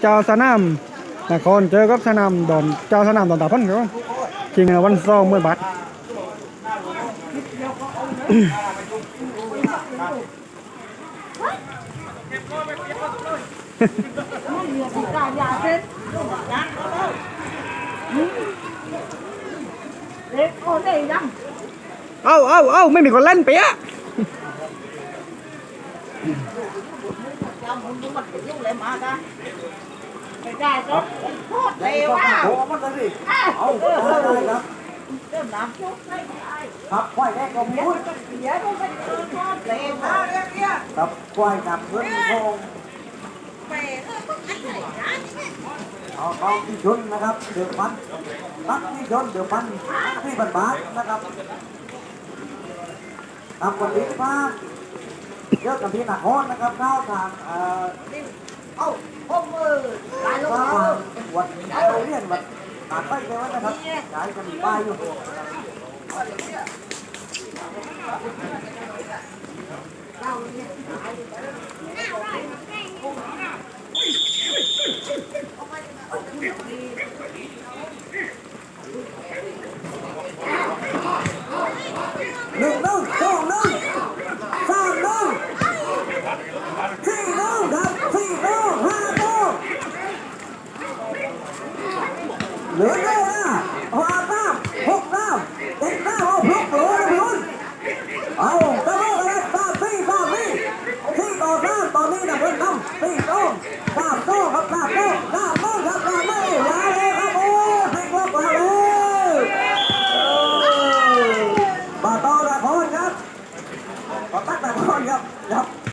เจ้าสนามนครเจอกับสนามดอนเจ้าสนามดอนตาพันครับจริงๆวันเสาร์เมื่อบัดเด็กโอ้ได้ยังเอ้าเอ้าเอ้าไม่มีคนเล่นเปียะ จำมึงมันไปยุ่งเลยมาจ้ะไม่ได้ก็โคตรเลวอะโอ้มันเลยดิเอาเออครับเริ่มน้ำชุบไม่ได้ ครับควายแรกก็มีเสียดูมันโคตรเลวอะครับควายกับเพื่อนโงแม่ต้องไอ้ไหนนะเอาเอาที่ชนนะครับเดือดพันตักที่ชนเดือดพันที่บันบาทนะครับทำคนดีมาก เยอะกับพี่นักฮอนนะครับเข้าทางเอ่อเอ้าพ่อมือตายลงข้าแล้วทางวัดเราเรียนวัดตัดไปเลยว่านะครับย้ายกันป้ายอยู่ Não, não. não.